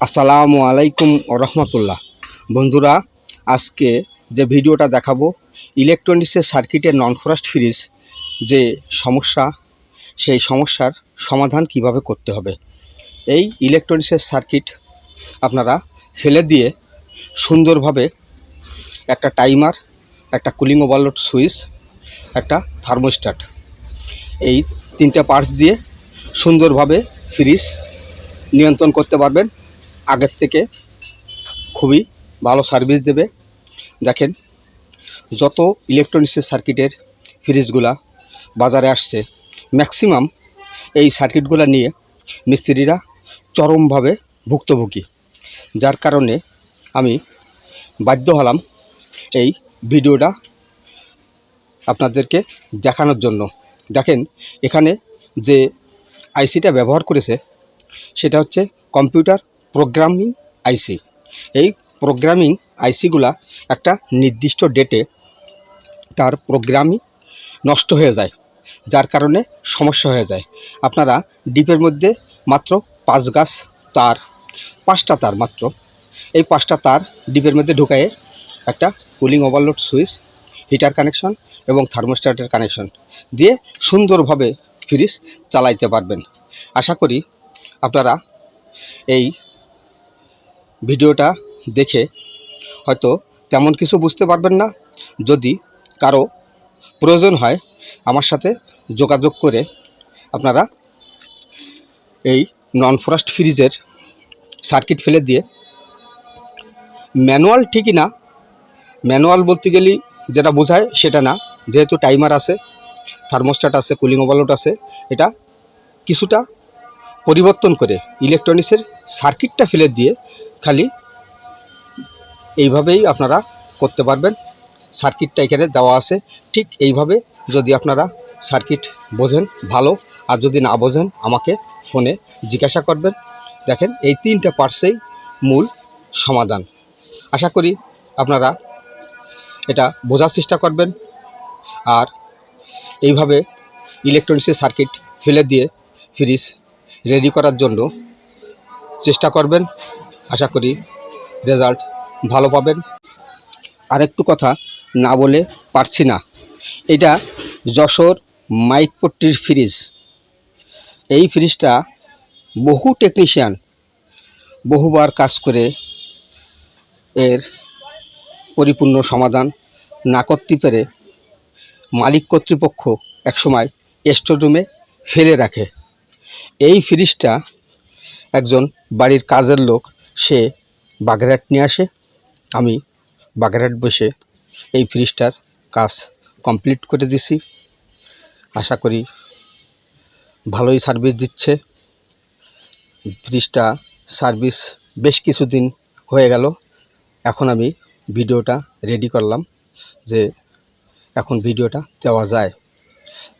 আসসালামু আলাইকুম রহমতুল্লাহ। বন্ধুরা, আজকে যে ভিডিওটা দেখাবো ইলেকট্রনিক্সের সার্কিটের নন ফরাস্ট ফ্রিজ যে সমস্যা, সেই সমস্যার সমাধান কীভাবে করতে হবে। এই ইলেকট্রনিক্সের সার্কিট আপনারা ফেলে দিয়ে সুন্দরভাবে একটা টাইমার একটা কুলিং ওভারলোড সুইচ একটা থার্মোস্ট্যাট এই তিনটা পার্টস দিয়ে সুন্দরভাবে ফ্রিজ নিয়ন্ত্রণ করতে পারবেন। আগের থেকে খুবই ভালো সার্ভিস দেবে। দেখেন, যত ইলেকট্রনিক্সের সার্কিটের ফ্রিজগুলা বাজারে আসছে ম্যাক্সিমাম এই সার্কিটগুলো নিয়ে মিস্ত্রিরা চরমভাবে ভুক্তভোগী। যার কারণে আমি বাধ্য হলাম এই ভিডিওটা আপনাদেরকে দেখানোর জন্য। দেখেন, এখানে যে আইসিটা ব্যবহার করেছে, সেটা হচ্ছে কম্পিউটার প্রোগ্রামিং আইসি এই প্রোগ্রামিং আইসিগুলা একটা নির্দিষ্ট ডেটে তার প্রোগ্রামিং নষ্ট হয়ে যায়, যার কারণে সমস্যা হয়ে যায়। আপনারা ডিপের মধ্যে মাত্র পাঁচ গাছ তার, পাঁচটা তার মাত্র। এই পাঁচটা তার ডিপের মধ্যে ঢুকায়ে একটা cooling overload switch heater connection এবং থার্মোস্ট্যাটের কানেকশন দিয়ে সুন্দরভাবে ফ্রিজ চালাইতে পারবেন। আশা করি আপনারা এই ভিডিওটা দেখে হয়তো তেমন কিছু বুঝতে পারবেন না। যদি কারও প্রয়োজন হয় আমার সাথে যোগাযোগ করে আপনারা এই নন ফরাস্ট ফ্রিজের সার্কিট ফেলে দিয়ে ম্যানুয়াল ঠিকই না। ম্যানুয়াল বলতে গেলেই যেটা বোঝায় সেটা না। যেহেতু টাইমার আছে, থার্মোস্ট্যাট আছে, কুলিং ওভারলোড আছে, এটা কিছুটা পরিবর্তন করে ইলেকট্রনিক্সের সার্কিটটা ফেলে দিয়ে খালি এইভাবেই আপনারা করতে পারবেন। সার্কিটটা এখানে দেওয়া আছে। ঠিক এইভাবে যদি আপনারা সার্কিট বোঝেন ভালো, আর যদি না বোঝেন আমাকে ফোনে জিজ্ঞাসা করবেন। দেখেন এই তিনটা পার্টসেই মূল সমাধান। আশা করি আপনারা এটা বোঝার চেষ্টা করবেন। আর এইভাবে ইলেকট্রনিক্সের সার্কিট ফেলে দিয়ে ফ্রিজ রেডি করার জন্য চেষ্টা করবেন। আশা করি রেজাল্ট ভালো পাবেন। আরেকটু কথা না বলে পারছি না। এটা যশোর মাইকপট্টির ফ্রিজ এই ফ্রিজটা বহু টেকনিশিয়ান বহুবার কাজ করে এর পরিপূর্ণ সমাধান না করতে পেরে মালিক কর্তৃপক্ষ একসময় স্টোররুমে ফেলে রাখে। এই ফ্রিজটা একজন বাড়ির কাজের লোক সে বাগেরহাট নিয়ে আসে। আমি বাগেরহাট বসে এই ফ্রিজটার কাজ কমপ্লিট করে দিছি। আশা করি ভালোই সার্ভিস দিচ্ছে। ফ্রিজটা সার্ভিস বেশ কিছুদিন হয়ে গেল। এখন আমি ভিডিওটা রেডি করলাম যে এখন ভিডিওটা দেওয়া যায়।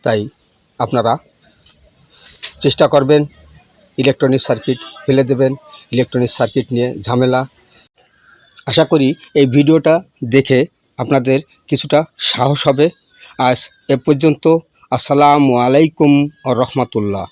তাই আপনারা চেষ্টা করবেন ইলেকট্রনিক সার্কিট ফেলে দেবেন, ইলেকট্রনিক সার্কিট নিয়ে ঝামেলা। আশা করি এই ভিডিওটা দেখে আপনাদের কিছুটা সাহস হবে। আজ এ পর্যন্ত, আসসালামু আলাইকুম রহমতুল্লাহ।